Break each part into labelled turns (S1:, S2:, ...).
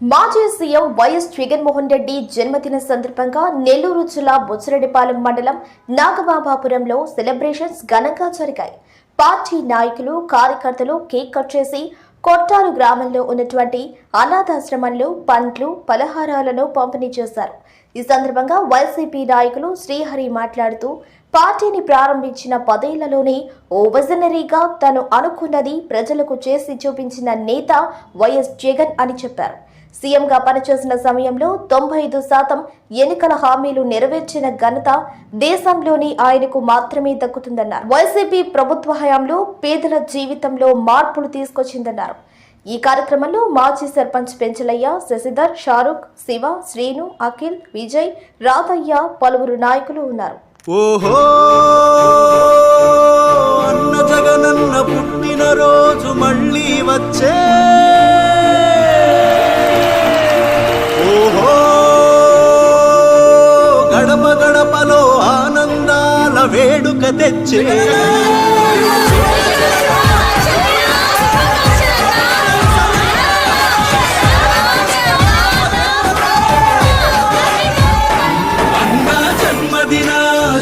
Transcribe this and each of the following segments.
S1: మాజీ CM YS Jaganmohan Reddy జన్మదిన సందర్భంగా నెల్లూరు జిల్లా బుచ్చిరెడ్డిపాలెం మండలం నాగబాబాపురంలో సెలబ్రేషన్స్ ఘనంగా జరిగాయి. పార్టీ నాయకులు కార్యకర్తలు కేక్ కట్ చేసి కొట్టారు గ్రామంలో ఉన్నటువంటి అనాథాశ్రమంలో పండ్లు పలహారాలను పంపిణీ చేశారు. ఈ సందర్భంగా వైసీపీ నాయకులు శ్రీహరి మాట్లాడుతూ పార్టీని ప్రారంభించిన పదేళ్ళలోనే ఓ విజనరీగా తను అనుకున్నది ప్రజలకు చేసి చూపించిన నేత వైఎస్ జగన్ అని చెప్పారు. సీఎంగా పనిచేసిన సమయంలో తొంభై ఐదు శాతం ఎన్నికల హామీలు నెరవేర్చిన ఘనత దేశంలోని ఆయనకు మాత్రమే దక్కుతుందన్నారు. వైసీపీ ప్రభుత్వ హయాంలో పేదల జీవితంలో మార్పులు తీసుకొచ్చిందన్నారు. ఈ కార్యక్రమంలో మాజీ సర్పంచ్ పెంచలయ్య శశిధర్ షారుఖ్ శివ శ్రీను అఖిల్ విజయ్ రాధయ్య పలువురు నాయకులు ఉన్నారు.
S2: ఓహో! అన్న జగనన్న పుట్టిన రోజు మళ్ళీ వచ్చే వేడుక తెచ్చే. అన్న జన్మదిన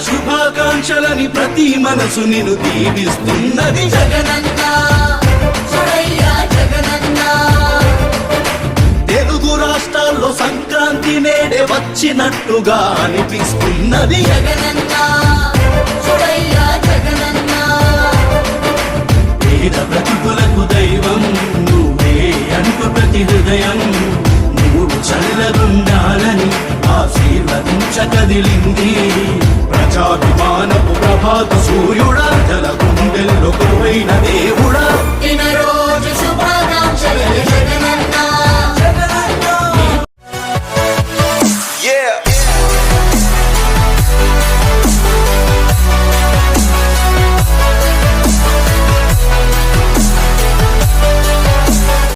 S2: శుభాకాంక్షలని ప్రతి మనసు నిన్ను దీవిస్తున్నది. జగనన్న తెలుగు రాష్ట్రాల్లో సంక్రాంతి నేడే వచ్చినట్టుగా అనిపిస్తున్నది. పేద కదిలింది. ప్రజాభిమానపు ప్రభాత సూర్యుడ